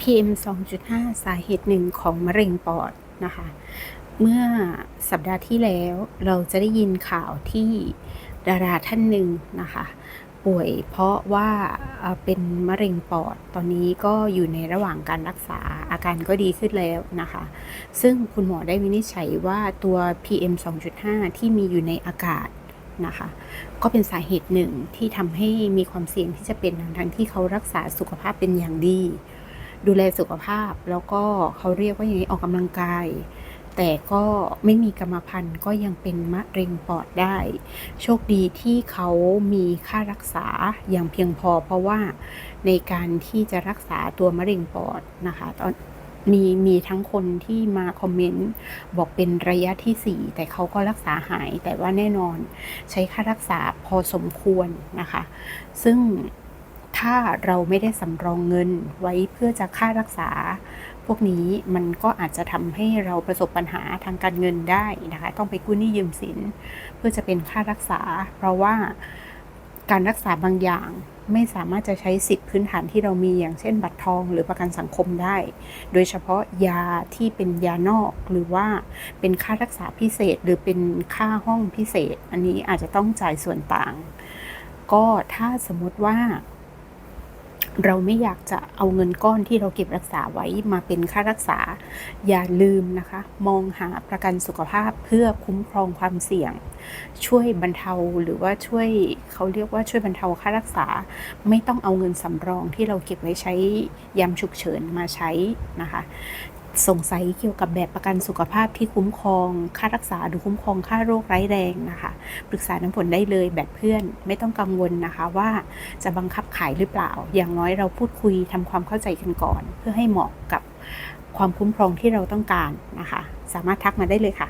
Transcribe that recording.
PM 2.5 สาเหตุหนึ่งของมะเร็งปอดนะคะ เมื่อสัปดาห์ที่แล้วเราจะได้ยินข่าวที่ดาราท่านหนึ่งนะคะ ป่วยเพราะว่าเป็นมะเร็งปอด ตอนนี้ก็อยู่ในระหว่างการรักษาอาการก็ดีขึ้นแล้วนะคะ ซึ่งคุณหมอได้วินิจฉัยว่าตัว PM 2.5 ที่มีอยู่ในอากาศนะคะ ก็เป็นสาเหตุหนึ่งที่ทำให้มีความเสี่ยงที่จะเป็นทั้งที่เขารักษาสุขภาพเป็นอย่างดี ดูแลสุขภาพ แล้วก็เขาเรียกว่าอย่างนี้ออกกำลังกาย แต่ก็ไม่มีกรรมพันธุ์ก็ยังเป็นมะเร็งปอดได้ โชคดีที่เขามีค่ารักษาอย่างเพียงพอ เพราะว่าในการที่จะรักษาตัวมะเร็งปอดนะคะตอนมีมีทั้งคนที่มาคอมเมนต์บอกเป็นระยะที่ 4 แต่เขาก็รักษาหายแต่ว่าแน่นอนใช้ค่ารักษาพอสมควรนะคะ ซึ่ง ถ้าเราไม่ได้สำรองเงินไว้เพื่อจะค่ารักษา พวกนี้มันก็อาจจะทำให้เราประสบปัญหาทางการเงินได้นะคะ ต้องไปกู้หนี้ยืมสิน เพื่อจะเป็นค่ารักษา เพราะว่าการรักษาบางอย่างไม่สามารถจะใช้สิทธิพื้นฐานที่เรามีอย่างเช่น บัตรทองหรือประกันสังคมได้ โดยเฉพาะยาที่เป็นยานอกหรือว่าเป็นค่ารักษาพิเศษ หรือเป็นค่าห้องพิเศษ อันนี้อาจจะต้องจ่ายส่วนต่าง ก็ถ้าสมมติว่า เราไม่อยากจะเอาเงินก้อนที่เราเก็บรักษาไว้มาเป็นค่ารักษา อย่าลืมนะคะ มองหาประกันสุขภาพเพื่อคุ้มครองความเสี่ยง ช่วยบรรเทาหรือว่าช่วยเขาเรียกว่าช่วยบรรเทาค่ารักษา ไม่ต้องเอาเงินสำรองที่เราเก็บไว้ใช้ยามฉุกเฉินมาใช้นะคะ สงสัยเกี่ยวกับแบบประกันสุขภาพที่คุ้มครอง ค่ารักษาหรือคุ้มครองค่าโรคร้ายแรงนะคะปรึกษาน้ำผลได้เลยแบบเพื่อนไม่ต้องกังวลนะคะว่าจะบังคับขายหรือเปล่า อย่างน้อยเราพูดคุยทำความเข้าใจกันก่อน เพื่อให้เหมาะกับความคุ้มครองที่เราต้องการนะคะ สามารถทักมาได้เลยค่ะ